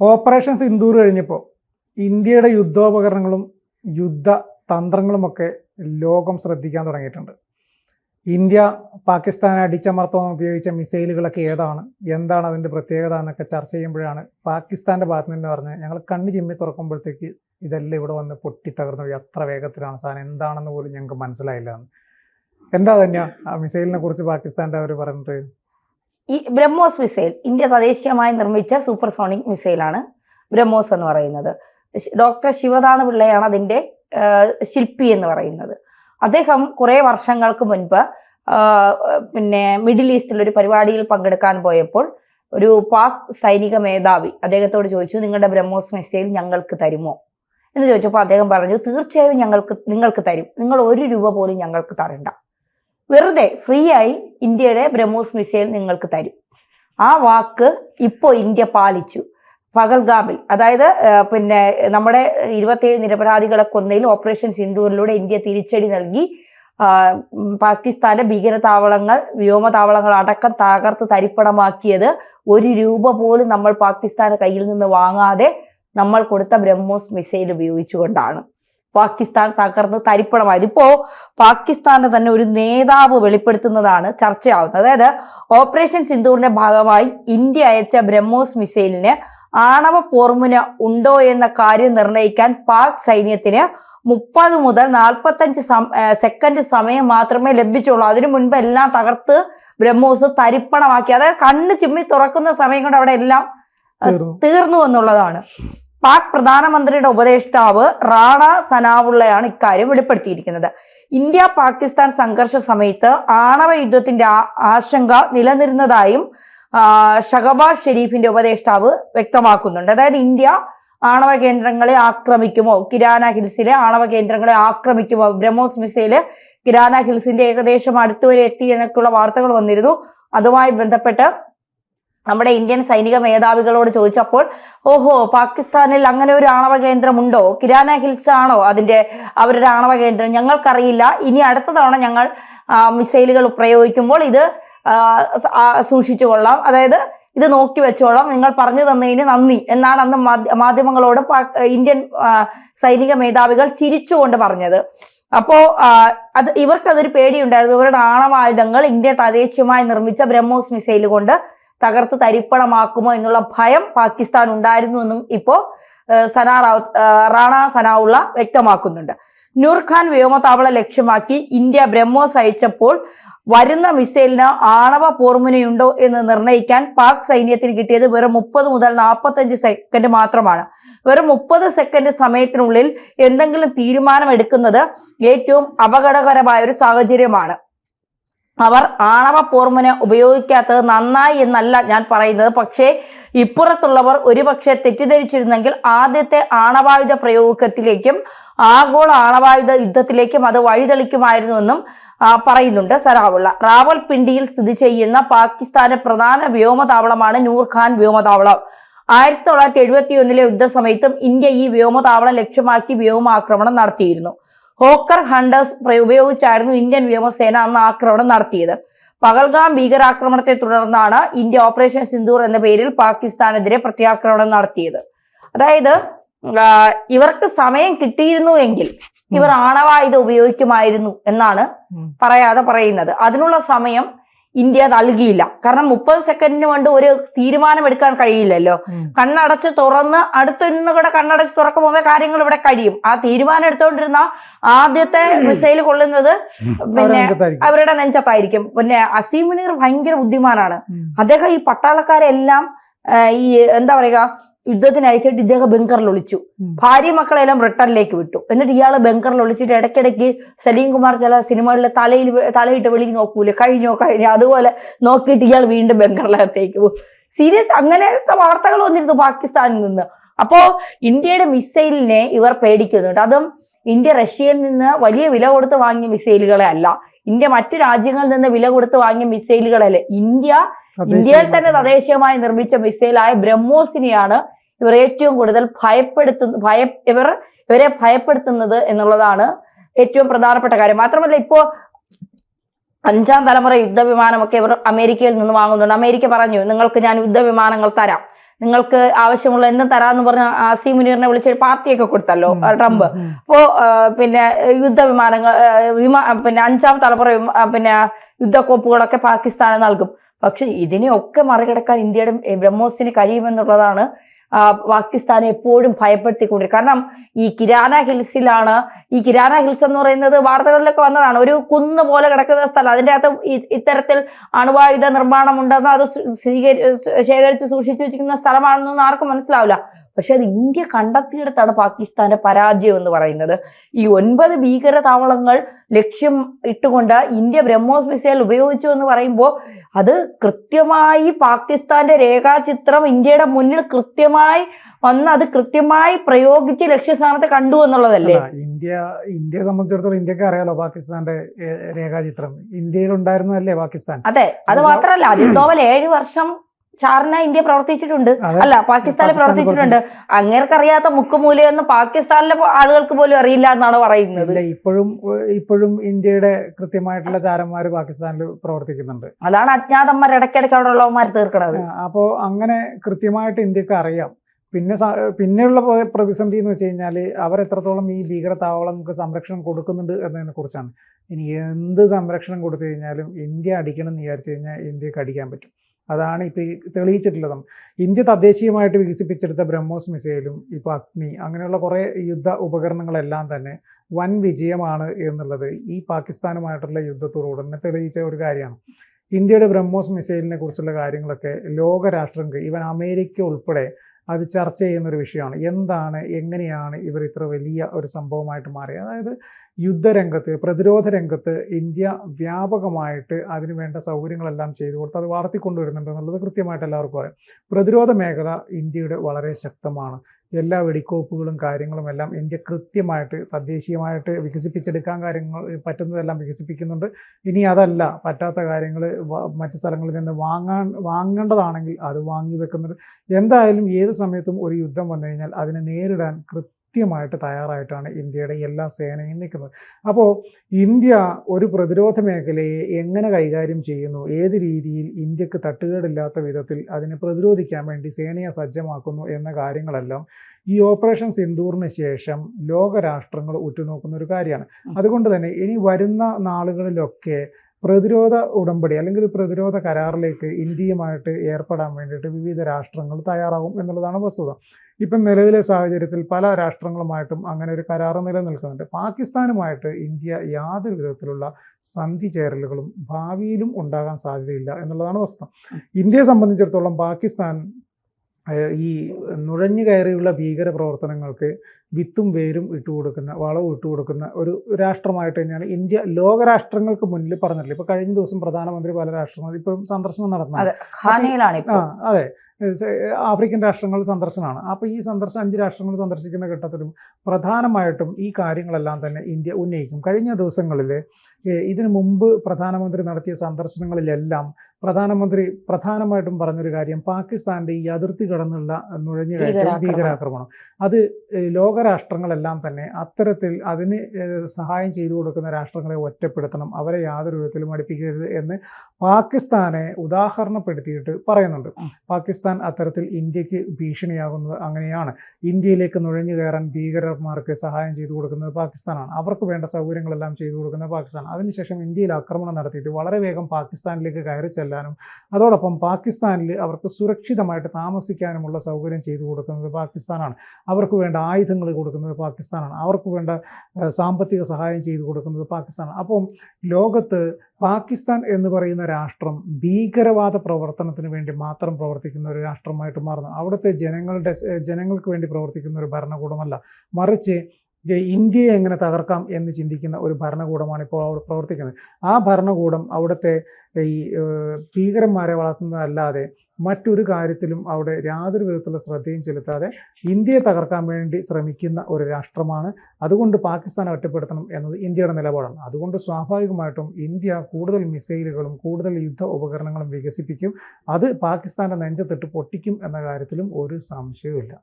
Operation Sindoor കഴിഞ്ഞപ്പോൾ ഇന്ത്യയുടെ യുദ്ധോപകരണങ്ങളും യുദ്ധ തന്ത്രങ്ങളുമൊക്കെ ലോകം ശ്രദ്ധിക്കാൻ തുടങ്ങിയിട്ടുണ്ട്. ഇന്ത്യ പാകിസ്ഥാനെ അടിച്ചമർത്താൻ ഉപയോഗിച്ച മിസൈലുകളൊക്കെ ഏതാണ്? എന്താണ് അതിന്റെ പ്രത്യേകത എന്നൊക്കെ ചർച്ച ചെയ്യുമ്പോഴാണ് പാകിസ്ഥാന്റെ ഭാഗത്ത് നിന്ന് പറഞ്ഞ് ഞങ്ങൾ കണ്ണ് ചിമ്മി തുറക്കുമ്പോഴത്തേക്ക് ഇതെല്ലാം ഇവിടെ വന്ന് പൊട്ടിത്തകർന്നു അത്ര വേഗത്തിലാണ് സാധനം. എന്താണെന്ന് പോലും ഞങ്ങൾക്ക് മനസ്സിലായില്ല. എന്താ തന്നെയാ ആ മിസൈലിനെ കുറിച്ച് പാകിസ്ഥാന്റെ അവർ പറഞ്ഞിട്ട് ഈ ബ്രഹ്മോസ് മിസൈൽ ഇന്ത്യ തദ്ദേശീയമായി നിർമ്മിച്ച സൂപ്പർസോണിക് മിസൈലാണ് ബ്രഹ്മോസ് എന്ന് പറയുന്നത്. ഡോക്ടർ ശിവദാന പിള്ളയാണ് അതിന്റെ ശില്പി എന്ന് പറയുന്നത്. അദ്ദേഹം കുറേ വർഷങ്ങൾക്ക് മുൻപ് പിന്നെ മിഡിൽ ഈസ്റ്റിൽ ഒരു പരിപാടിയിൽ പങ്കെടുക്കാൻ പോയപ്പോൾ ഒരു പാക് സൈനിക മേധാവി അദ്ദേഹത്തോട് ചോദിച്ചു നിങ്ങളുടെ ബ്രഹ്മോസ് മിസൈൽ ഞങ്ങൾക്ക് തരുമോ? എന്ന് ചോദിച്ചപ്പോൾ അദ്ദേഹം പറഞ്ഞു തീർച്ചയായും ഞങ്ങൾക്ക് നിങ്ങൾക്ക് തരും. നിങ്ങൾ ഒരു രൂപ പോലും ഞങ്ങൾക്ക് തരണ്ട. വെറുതെ ഫ്രീ ആയി ഇന്ത്യയുടെ ബ്രഹ്മോസ് മിസൈൽ നിങ്ങൾക്ക് തരും. ആ വാക്ക് ഇപ്പോൾ ഇന്ത്യ പാലിച്ചു. പകൽഗാമിൽ അതായത് പിന്നെ നമ്മുടെ ഇരുപത്തിയേഴ് നിരപരാധികളെ കൊന്നയിൽ ഓപ്പറേഷൻ സിന്ധൂരിലൂടെ ഇന്ത്യ തിരിച്ചടി നൽകി. പാകിസ്ഥാന്റെ ഭീകരതാവളങ്ങൾ വ്യോമതാവളങ്ങൾ അടക്കം തകർത്ത് തരിപ്പണമാക്കിയത് ഒരു രൂപ പോലും നമ്മൾ പാകിസ്ഥാന്റെ കയ്യിൽ നിന്ന് വാങ്ങാതെ നമ്മൾ കൊടുത്ത ബ്രഹ്മോസ് മിസൈൽ ഉപയോഗിച്ചുകൊണ്ടാണ്. പാകിസ്ഥാൻ തകർന്ന് തരിപ്പണമായത്. ഇപ്പോ പാകിസ്ഥാന്റെ തന്നെ ഒരു നേതാവ് വെളിപ്പെടുത്തുന്നതാണ് ചർച്ചയാവുന്നത്. അതായത് ഓപ്പറേഷൻ സിന്ധൂറിന്റെ ഭാഗമായി ഇന്ത്യ അയച്ച ബ്രഹ്മോസ് മിസൈലിന് ആണവ പോർമുന ഉണ്ടോ എന്ന കാര്യം നിർണയിക്കാൻ പാക് സൈന്യത്തിന് മുപ്പത് മുതൽ നാൽപ്പത്തഞ്ച് സെക്കൻഡ് സമയം മാത്രമേ ലഭിച്ചുള്ളൂ. അതിനു മുൻപ് എല്ലാം തകർത്ത് ബ്രഹ്മോസ് തരിപ്പണമാക്കി. അതായത് കണ്ണ് ചിമ്മി തുറക്കുന്ന സമയം കൊണ്ട് അവിടെ എല്ലാം. തീർന്നു എന്നുള്ളതാണ്. പാക് പ്രധാനമന്ത്രിയുടെ ഉപദേഷ്ടാവ് റാണ സനാവുള്ളയാണ് ഇക്കാര്യം വെളിപ്പെടുത്തിയിരിക്കുന്നത്. ഇന്ത്യ പാകിസ്ഥാൻ സംഘർഷ സമയത്ത് ആണവ യുദ്ധത്തിന്റെ ആശങ്ക നിലനിരുന്നതായും ഷഹബാസ് ഷെരീഫിന്റെ ഉപദേഷ്ടാവ് വ്യക്തമാക്കുന്നുണ്ട്. അതായത് ഇന്ത്യ ആണവ കേന്ദ്രങ്ങളെ ആക്രമിക്കുമോ? കിരാന ഹിൽസിലെ ആണവ കേന്ദ്രങ്ങളെ ആക്രമിക്കുമോ? ബ്രഹ്മോസ് മിസൈൽ കിരാന ഹിൽസിന്റെ ഏകദേശം അടുത്തുവരെ എത്തി എന്നൊക്കെയുള്ള വാർത്തകൾ വന്നിരുന്നു. അതുമായി ബന്ധപ്പെട്ട് നമ്മുടെ ഇന്ത്യൻ സൈനിക മേധാവികളോട് ചോദിച്ചപ്പോൾ ഓഹോ പാകിസ്ഥാനിൽ അങ്ങനെ ഒരു ആണവ കേന്ദ്രമുണ്ടോ? കിരാന ഹിൽസ് ആണോ അതിന്റെ അവരുടെ ആണവ കേന്ദ്രം? ഞങ്ങൾക്കറിയില്ല. ഇനി അടുത്ത തവണ ഞങ്ങൾ മിസൈലുകൾ പ്രയോഗിക്കുമ്പോൾ ഇത് സൂക്ഷിച്ചു കൊള്ളാം. അതായത് ഇത് നോക്കി വെച്ചോളാം. നിങ്ങൾ പറഞ്ഞു തന്നതിന് നന്ദി. എന്നാണ് അന്ന് മാധ്യമങ്ങളോട് ഇന്ത്യൻ സൈനിക മേധാവികൾ ചിരിച്ചുകൊണ്ട് പറഞ്ഞത്. അപ്പോ അത് ഇവർക്കതൊരു പേടിയുണ്ടായിരുന്നു. ഇവരുടെ ആണവായുധങ്ങൾ ഇന്ത്യ തദ്ദേശീയമായി നിർമ്മിച്ച ബ്രഹ്മോസ് മിസൈൽ കൊണ്ട് തകർത്ത് തരിപ്പണമാക്കുമോ എന്നുള്ള ഭയം പാകിസ്ഥാൻ ഉണ്ടായിരുന്നു എന്നും ഇപ്പോ സനാ റാവത്ത് റാണ സനാവുള്ള വ്യക്തമാക്കുന്നുണ്ട്. നൂർഖാൻ വ്യോമതാവള ലക്ഷ്യമാക്കി ഇന്ത്യ ബ്രഹ്മോസ് അയച്ചപ്പോൾ വരുന്ന മിസൈലിന് ആണവ പോർമുനയുണ്ടോ എന്ന് നിർണയിക്കാൻ പാക് സൈന്യത്തിന് കിട്ടിയത് വെറും മുപ്പത് മുതൽ നാൽപ്പത്തഞ്ച് സെക്കൻഡ് മാത്രമാണ്. വെറും മുപ്പത് സെക്കൻഡ് സമയത്തിനുള്ളിൽ എന്തെങ്കിലും തീരുമാനമെടുക്കുന്നത് ഏറ്റവും അപകടകരമായ ഒരു സാഹചര്യമാണ്. അവർ ആണവ പോർമുന ഉപയോഗിക്കാത്തത് നന്നായി എന്നല്ല ഞാൻ പറയുന്നത്. പക്ഷേ ഇപ്പുറത്തുള്ളവർ ഒരുപക്ഷെ തെറ്റിദ്ധരിച്ചിരുന്നെങ്കിൽ ആദ്യത്തെ ആണവായുധ പ്രയോഗത്തിലേക്കും ആഗോള ആണവായുധ യുദ്ധത്തിലേക്കും അത് വഴിതെളിക്കുമായിരുന്നുവെന്നും പറയുന്നുണ്ട് സരാവുള്ള. റാവൽപിണ്ടിയിൽ സ്ഥിതി ചെയ്യുന്ന പാകിസ്ഥാന്റെ പ്രധാന വ്യോമതാവളമാണ് നൂർഖാൻ വ്യോമതാവളം. ആയിരത്തി തൊള്ളായിരത്തി എഴുപത്തി ഒന്നിലെ യുദ്ധസമയത്തും ഇന്ത്യ ഈ വ്യോമതാവളം ലക്ഷ്യമാക്കി വ്യോമാക്രമണം നടത്തിയിരുന്നു. ഹോക്കർ ഹണ്ടേഴ്സ് ഉപയോഗിച്ചായിരുന്നു ഇന്ത്യൻ വ്യോമസേന അന്ന് ആക്രമണം നടത്തിയത്. പകൽഗാം ഭീകരാക്രമണത്തെ തുടർന്നാണ് ഇന്ത്യ ഓപ്പറേഷൻ സിന്ദൂർ എന്ന പേരിൽ പാകിസ്ഥാനെതിരെ പ്രത്യാക്രമണം നടത്തിയത്. അതായത് ഇവർക്ക് സമയം കിട്ടിയിരുന്നു എങ്കിൽ ഇവർ ആണവായുധം ഉപയോഗിക്കുമായിരുന്നു എന്നാണ് പറയാതെ പറയുന്നത്. അതിനുള്ള സമയം ഇന്ത്യ നൽകിയില്ല. കാരണം മുപ്പത് സെക്കൻഡിന് കൊണ്ട് ഒരു തീരുമാനം എടുക്കാൻ കഴിയില്ലല്ലോ കണ്ണടച്ച് തുറന്ന് അടുത്തൊന്നും കൂടെ കണ്ണടച്ച് തുറക്കുമ്പോൾ കാര്യങ്ങൾ ഇവിടെ കഴിയും. ആ തീരുമാനം എടുത്തുകൊണ്ടിരുന്ന ആദ്യത്തെ മിസൈൽ കൊള്ളുന്നത് പിന്നെ അവരുടെ നെഞ്ചത്തായിരിക്കും. പിന്നെ അസീം മുനീർ ഭയങ്കര ബുദ്ധിമാനാണ്. അദ്ദേഹം ഈ പട്ടാളക്കാരെല്ലാം ഈ എന്താ പറയുക യുദ്ധത്തിന് അയച്ചിട്ട് ഇദ്ദേഹം ബംഗറിൽ ഒളിച്ചു. ഭാര്യ മക്കളെല്ലാം ബ്രിട്ടനിലേക്ക് വിട്ടു. എന്നിട്ട് ഇയാൾ ബംഗറിൽ ഒളിച്ചിട്ട് ഇടയ്ക്കിടയ്ക്ക് സലീം കുമാർ ചില സിനിമകളിലെ തലയിൽ തലയിട്ട് വെളിയിൽ നോക്കൂലേ? കഴിഞ്ഞോ കഴിഞ്ഞോ? അതുപോലെ നോക്കിയിട്ട് ഇയാൾ വീണ്ടും ബംഗറിലകത്തേക്ക് പോകും. സീരിയസ് അങ്ങനെയൊക്കെ വാർത്തകൾ വന്നിരുന്നു പാകിസ്ഥാനിൽ നിന്ന്. അപ്പോ ഇന്ത്യയുടെ മിസൈലിനെ ഇവർ പേടിക്കുന്നുണ്ട് അതും ഇന്ത്യ റഷ്യയിൽ നിന്ന് വലിയ വില കൊടുത്ത് വാങ്ങിയ മിസൈലുകളെ അല്ല. ഇന്ത്യ മറ്റു രാജ്യങ്ങളിൽ നിന്ന് വില കൊടുത്ത് വാങ്ങിയ മിസൈലുകളല്ലേ ഇന്ത്യ ഇന്ത്യയിൽ തന്നെ തദ്ദേശീയമായി നിർമ്മിച്ച മിസൈലായ ബ്രഹ്മോസിനെയാണ് ഇവർ ഏറ്റവും കൂടുതൽ ഭയപ്പെടുത്തുന്ന ഭയ ഇവർ ഇവരെ ഭയപ്പെടുത്തുന്നത് എന്നുള്ളതാണ് ഏറ്റവും പ്രധാനപ്പെട്ട കാര്യം. മാത്രമല്ല ഇപ്പോ അഞ്ചാം തലമുറ യുദ്ധവിമാനമൊക്കെ ഇവർ അമേരിക്കയിൽ നിന്ന് വാങ്ങുന്നുണ്ട്. അമേരിക്ക പറഞ്ഞു നിങ്ങൾക്ക് ഞാൻ യുദ്ധവിമാനങ്ങൾ തരാം. നിങ്ങൾക്ക് ആവശ്യമുള്ള എന്തും തരാമെന്ന് പറഞ്ഞ ആസി മുനീറിനെ വിളിച്ച് പാർട്ടിയൊക്കെ കൊടുത്തല്ലോ ട്രംപ്. ഉം, ഉം. അപ്പോ പിന്നെ യുദ്ധവിമാനങ്ങൾ വിമാ പിന്നെ അഞ്ചാം തലമുറ പിന്നെ യുദ്ധക്കോപ്പുകളൊക്കെ പാകിസ്ഥാന് നൽകും. പക്ഷെ ഇതിനെയൊക്കെ മറികടക്കാൻ ഇന്ത്യയുടെ ബ്രഹ്മോസിന് കഴിയുമെന്നുള്ളതാണ് പാകിസ്ഥാനെ എപ്പോഴും ഭയപ്പെടുത്തിക്കൊണ്ടിരിക്കും. കാരണം ഈ കിരാന ഹിൽസിലാണ് ഈ കിരാന ഹിൽസ് എന്ന് പറയുന്നത് വാർത്തകളിലൊക്കെ വന്നതാണ്. ഒരു കുന്ന് പോലെ കിടക്കുന്ന സ്ഥലം. അതിന്റെ അകത്ത് ഇത്തരത്തിൽ അണുവായുധ നിർമ്മാണം ഉണ്ടെന്ന് അത് സ്വീ- സ്വീകരി ശേഖരിച്ച് സൂക്ഷിച്ചു വെച്ചിരിക്കുന്ന സ്ഥലമാണെന്നൊന്നും ആർക്കും മനസ്സിലാവില്ല. പക്ഷെ അത് ഇന്ത്യ കണ്ടെത്തിയെടുത്താണ് പാകിസ്ഥാന്റെ പരാജയം എന്ന് പറയുന്നത്. ഈ ഒൻപത് ഭീകര താവളങ്ങൾ ലക്ഷ്യം ഇട്ടുകൊണ്ട് ഇന്ത്യ ബ്രഹ്മോസ് മിസൈൽ ഉപയോഗിച്ചു എന്ന് പറയുമ്പോൾ അത് കൃത്യമായി പാകിസ്ഥാന്റെ രേഖാചിത്രം ഇന്ത്യയുടെ മുന്നിൽ കൃത്യമായി വന്ന് അത് കൃത്യമായി പ്രയോഗിച്ച് ലക്ഷ്യസ്ഥാനത്ത് കണ്ടു എന്നുള്ളതല്ലേ? ഇന്ത്യ ഇന്ത്യയെ സംബന്ധിച്ചിടത്തോളം ഇന്ത്യയ്ക്ക് അറിയാലോ പാകിസ്ഥാന്റെ രേഖാചിത്രം. ഇന്ത്യയിൽ ഉണ്ടായിരുന്നതല്ലേ പാകിസ്ഥാൻ? അതെ അത് മാത്രല്ല മാത്രമല്ല അജിത് ഡോവൽ ഏഴ് വർഷം ചാറിന ഇന്ത്യ പ്രവർത്തിച്ചിട്ടുണ്ട്. അല്ല പാകിസ്ഥാനിൽ പ്രവർത്തിച്ചിട്ടുണ്ട്. അങ്ങേർക്കറിയാത്ത മുക്കുമൂലയൊന്നും പാകിസ്ഥാനിലെ ആളുകൾക്ക് പോലും അറിയില്ല എന്നാണ് പറയുന്നത്. ഇപ്പോഴും ഇപ്പോഴും ഇന്ത്യയുടെ കൃത്യമായിട്ടുള്ള ചാരന്മാർ പാകിസ്ഥാനിൽ പ്രവർത്തിക്കുന്നുണ്ട്. അതാണ് അജ്ഞാതന്മാർ ഇടയ്ക്കിടയ്ക്ക് അവിടെ ഉള്ളവന്മാർ തീർക്കണത്. അപ്പോ അങ്ങനെ കൃത്യമായിട്ട് ഇന്ത്യയ്ക്ക് അറിയാം. പിന്നെ പിന്നെയുള്ള പ്രതിസന്ധി എന്ന് വെച്ച് കഴിഞ്ഞാൽ അവർ എത്രത്തോളം ഈ ഭീകര താവളങ്ങൾക്ക് സംരക്ഷണം കൊടുക്കുന്നുണ്ട് എന്നതിനെ കുറിച്ചാണ്. ഇനി എന്ത് സംരക്ഷണം കൊടുത്തു കഴിഞ്ഞാലും ഇന്ത്യ അടിക്കണം എന്ന് വിചാരിച്ചു കഴിഞ്ഞാൽ ഇന്ത്യയ്ക്ക് അടിക്കാൻ പറ്റും. അതാണ് ഇപ്പോൾ ഈ തെളിയിച്ചിട്ടുള്ളത്. ഇന്ത്യ തദ്ദേശീയമായിട്ട് വികസിപ്പിച്ചെടുത്ത ബ്രഹ്മോസ് മിസൈലും ഇപ്പോൾ അഗ്നി അങ്ങനെയുള്ള കുറേ യുദ്ധ ഉപകരണങ്ങളെല്ലാം തന്നെ വൻ വിജയമാണ് എന്നുള്ളത് ഈ പാകിസ്ഥാനുമായിട്ടുള്ള യുദ്ധത്തോട് തന്നെ തെളിയിച്ച ഒരു കാര്യമാണ്. ഇന്ത്യയുടെ ബ്രഹ്മോസ് മിസൈലിനെ കുറിച്ചുള്ള കാര്യങ്ങളൊക്കെ ലോകരാഷ്ട്രങ്ങൾക്ക് ഈവൻ അമേരിക്ക ഉൾപ്പെടെ അത് ചർച്ച ചെയ്യുന്നൊരു വിഷയമാണ്. എന്താണ് എങ്ങനെയാണ് ഇവർ ഇത്ര വലിയ ഒരു സംഭവമായിട്ട് മാറിയത് അതായത് യുദ്ധരംഗത്ത് പ്രതിരോധ രംഗത്ത് ഇന്ത്യ വ്യാപകമായിട്ട് അതിന് വേണ്ട സൗകര്യങ്ങളെല്ലാം ചെയ്തു കൊടുത്ത് അത് വളർത്തിക്കൊണ്ടുവരുന്നുണ്ട് എന്നുള്ളത് കൃത്യമായിട്ട് എല്ലാവർക്കും അറിയാം. പ്രതിരോധ മേഖല ഇന്ത്യയുടെ വളരെ ശക്തമാണ്. എല്ലാ വെടിക്കോപ്പുകളും കാര്യങ്ങളും എല്ലാം ഇന്ത്യ കൃത്യമായിട്ട് തദ്ദേശീയമായിട്ട് വികസിപ്പിച്ചെടുക്കാൻ കാര്യങ്ങൾ പറ്റുന്നതെല്ലാം വികസിപ്പിക്കുന്നുണ്ട്. ഇനി അതല്ല പറ്റാത്ത കാര്യങ്ങൾ മറ്റു സ്ഥലങ്ങളിൽ നിന്ന് വാങ്ങാൻ വാങ്ങേണ്ടതാണെങ്കിൽ അത് വാങ്ങി വെക്കുന്നുണ്ട്. എന്തായാലും ഏത് സമയത്തും ഒരു യുദ്ധം വന്നു കഴിഞ്ഞാൽ അതിനെ നേരിടാൻ കൃത്യമായിട്ട് തയ്യാറായിട്ടാണ് ഇന്ത്യയുടെ എല്ലാ സേനയും നിൽക്കുന്നത്. അപ്പോൾ ഇന്ത്യ ഒരു പ്രതിരോധ മേഖലയെ എങ്ങനെ കൈകാര്യം ചെയ്യുന്നു? ഏത് രീതിയിൽ ഇന്ത്യയ്ക്ക് തട്ടുകേടില്ലാത്ത വിധത്തിൽ അതിനെ പ്രതിരോധിക്കാൻ വേണ്ടി സേനയെ സജ്ജമാക്കുന്നു എന്ന കാര്യങ്ങളെല്ലാം ഈ ഓപ്പറേഷൻ സിന്ദൂറിന് ശേഷം ലോകരാഷ്ട്രങ്ങൾ ഉറ്റുനോക്കുന്ന ഒരു കാര്യമാണ്. അതുകൊണ്ട് തന്നെ ഇനി വരുന്ന നാളുകളിലൊക്കെ പ്രതിരോധ ഉടമ്പടി അല്ലെങ്കിൽ പ്രതിരോധ കരാറിലേക്ക് ഇന്ത്യയുമായിട്ട് ഏർപ്പെടാൻ വേണ്ടിയിട്ട് വിവിധ രാഷ്ട്രങ്ങൾ തയ്യാറാകും എന്നുള്ളതാണ് വസ്തുത. ഇപ്പം നിലവിലെ സാഹചര്യത്തിൽ പല രാഷ്ട്രങ്ങളുമായിട്ടും അങ്ങനെ ഒരു കരാർ നിലനിൽക്കുന്നുണ്ട്. പാകിസ്ഥാനുമായിട്ട് ഇന്ത്യ യാതൊരു വിധത്തിലുള്ള സന്ധി ചേരലുകളും ഭാവിയിലും ഉണ്ടാകാൻ സാധ്യതയില്ല എന്നുള്ളതാണ് വസ്തുത. ഇന്ത്യയെ സംബന്ധിച്ചിടത്തോളം പാകിസ്ഥാൻ ഈ നുഴഞ്ഞു കയറിയുള്ള ഭീകര പ്രവർത്തനങ്ങൾക്ക് വിത്തും വേരും ഇട്ടുകൊടുക്കുന്ന വളവും ഇട്ടുകൊടുക്കുന്ന ഒരു രാഷ്ട്രമായിട്ട് തന്നെയാണ് ഇന്ത്യ ലോകരാഷ്ട്രങ്ങൾക്ക് മുന്നിൽ പറഞ്ഞിട്ടില്ല? ഇപ്പോൾ കഴിഞ്ഞ ദിവസം പ്രധാനമന്ത്രി പല രാഷ്ട്രങ്ങളും ഇപ്പം സന്ദർശനം നടത്തുന്നത് അതെ ആ ആഫ്രിക്കൻ രാഷ്ട്രങ്ങൾ സന്ദർശനമാണ്. അപ്പോൾ ഈ സന്ദർശനം അഞ്ച് രാഷ്ട്രങ്ങൾ സന്ദർശിക്കുന്ന ഘട്ടത്തിലും പ്രധാനമായിട്ടും ഈ കാര്യങ്ങളെല്ലാം തന്നെ ഇന്ത്യ ഉന്നയിക്കും. കഴിഞ്ഞ ദിവസങ്ങളിൽ ഇതിനു മുമ്പ് പ്രധാനമന്ത്രി നടത്തിയ സന്ദർശനങ്ങളിലെല്ലാം പ്രധാനമന്ത്രി പ്രധാനമായിട്ടും പറഞ്ഞൊരു കാര്യം പാകിസ്ഥാന്റെ ഈ അതിർത്തി കടന്നുള്ള നുഴഞ്ഞുകയറ്റം ഭീകരാക്രമണം. ഭീകരാക്രമണം. അത് ലോകരാഷ്ട്രങ്ങളെല്ലാം തന്നെ അത്തരത്തിൽ അതിന് സഹായം ചെയ്തു കൊടുക്കുന്ന രാഷ്ട്രങ്ങളെ ഒറ്റപ്പെടുത്തണം അവരെ യാതൊരു വിധത്തിലും അടുപ്പിക്കരുത് എന്ന് പാകിസ്ഥാനെ ഉദാഹരണപ്പെടുത്തിയിട്ട് പറയുന്നുണ്ട്. പാകിസ്ഥാൻ അത്തരത്തിൽ ഇന്ത്യയ്ക്ക് ഭീഷണിയാകുന്നത് അങ്ങനെയാണ്. ഇന്ത്യയിലേക്ക് നുഴഞ്ഞു കയറാൻ ഭീകരന്മാർക്ക് സഹായം ചെയ്തു കൊടുക്കുന്നത് പാകിസ്ഥാനാണ്. അവർക്ക് വേണ്ട സൗകര്യങ്ങളെല്ലാം ചെയ്തു കൊടുക്കുന്നത് പാകിസ്ഥാൻ അതിനുശേഷം ഇന്ത്യയിൽ ആക്രമണം നടത്തിയിട്ട് വളരെ വേഗം പാകിസ്ഥാനിലേക്ക് കയറി ചെല്ലാനും അതോടൊപ്പം പാകിസ്ഥാനിൽ അവർക്ക് സുരക്ഷിതമായിട്ട് താമസിക്കാനുമുള്ള സൗകര്യം ചെയ്തു കൊടുക്കുന്നത് പാകിസ്ഥാനാണ്. അവർക്ക് വേണ്ട ആയുധങ്ങൾ കൊടുക്കുന്നത് പാകിസ്ഥാനാണ്. അവർക്ക് വേണ്ട സാമ്പത്തിക സഹായം ചെയ്തു കൊടുക്കുന്നത് പാകിസ്ഥാനാണ്. അപ്പം ലോകത്ത് പാകിസ്ഥാൻ എന്ന് പറയുന്ന രാഷ്ട്രം ഭീകരവാദ പ്രവർത്തനത്തിന് വേണ്ടി മാത്രം പ്രവർത്തിക്കുന്ന ഒരു രാഷ്ട്രമായിട്ട് മാറുന്നു. അവിടുത്തെ ജനങ്ങളുടെ ജനങ്ങൾക്ക് വേണ്ടി പ്രവർത്തിക്കുന്ന ഒരു ഭരണകൂടമല്ല. മറിച്ച് ഇന്ത്യയെ എങ്ങനെ തകർക്കാം എന്ന് ചിന്തിക്കുന്ന ഒരു ഭരണകൂടമാണ് ഇപ്പോൾ അവിടെ പ്രവർത്തിക്കുന്നത്. ആ ഭരണകൂടം അവിടുത്തെ ഈ ഭീകരന്മാരെ വളർത്തുന്നതല്ലാതെ മറ്റൊരു കാര്യത്തിലും അവിടെ യാതൊരു വിധത്തിലുള്ള ശ്രദ്ധയും ചെലുത്താതെ ഇന്ത്യയെ തകർക്കാൻ വേണ്ടി ശ്രമിക്കുന്ന ഒരു രാഷ്ട്രമാണ്. അതുകൊണ്ട് പാകിസ്ഥാനെ ഒറ്റപ്പെടുത്തണം എന്നത് ഇന്ത്യയുടെ നിലപാടാണ്. അതുകൊണ്ട് സ്വാഭാവികമായിട്ടും ഇന്ത്യ കൂടുതൽ മിസൈലുകളും കൂടുതൽ യുദ്ധ ഉപകരണങ്ങളും വികസിപ്പിക്കും. അത് പാകിസ്ഥാന്റെ നെഞ്ചത്തിട്ട് പൊട്ടിക്കും എന്ന കാര്യത്തിലും ഒരു സംശയവുമില്ല.